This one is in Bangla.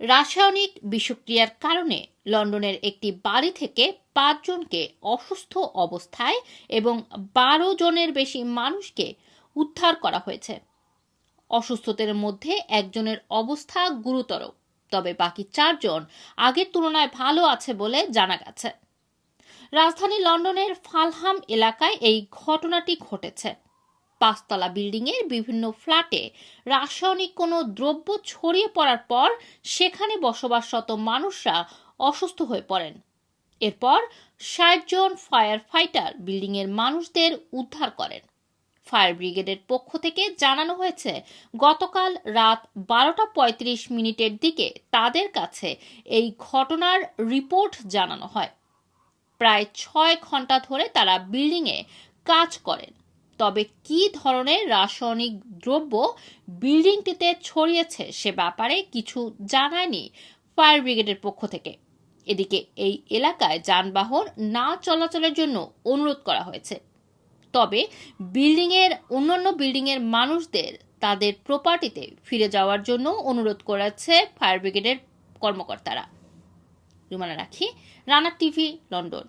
রাসায়নিক বিষক্রিয়ার কারণে লন্ডনের একটি বাড়ি থেকে পাঁচজনকে অসুস্থ অবস্থায় এবং বারো জনের বেশি মানুষকে উদ্ধার করা হয়েছে। অসুস্থদের মধ্যে একজনের অবস্থা গুরুতর, তবে বাকি চারজন আগের তুলনায় ভালো আছে বলে জানা গেছে। রাজধানী লন্ডনের ফালহাম এলাকায় এই ঘটনাটি ঘটেছে। পাঁচতলা বিল্ডিংয়ের বিভিন্ন ফ্ল্যাটে রাসায়নিক কোনো দ্রব্য ছড়িয়ে পড়ার পর সেখানে বসবাসরত মানুষরা অসুস্থ হয়ে পড়েন। এরপর ষাট জন ফায়ার ফাইটার বিল্ডিংয়ের মানুষদের উদ্ধার করেন। ফায়ার ব্রিগেডের পক্ষ থেকে জানানো হয়েছে, গতকাল রাত বারোটা পঁয়ত্রিশ মিনিটের দিকে তাদের কাছে এই ঘটনার রিপোর্ট জানানো হয়। প্রায় ছয় ঘণ্টা ধরে তারা বিল্ডিংয়ে কাজ করেন। তবে কী ধরনের রাসায়নিক দ্রব্য বিল্ডিংটিতে ছড়িয়েছে সে ব্যাপারে কিছু জানায়নি ফায়ার ব্রিগেডের পক্ষ থেকে। এদিকে এই এলাকায় যানবাহন না চলাচলের জন্য অনুরোধ করা হয়েছে। তবে বিল্ডিংয়ের, অন্যান্য বিল্ডিংয়ের মানুষদের তাদের প্রপার্টিতে ফিরে যাওয়ার জন্য অনুরোধ করেছে ফায়ার ব্রিগেডের কর্মকর্তারা। রুমানা রাখি, রানা টিভি, লন্ডন।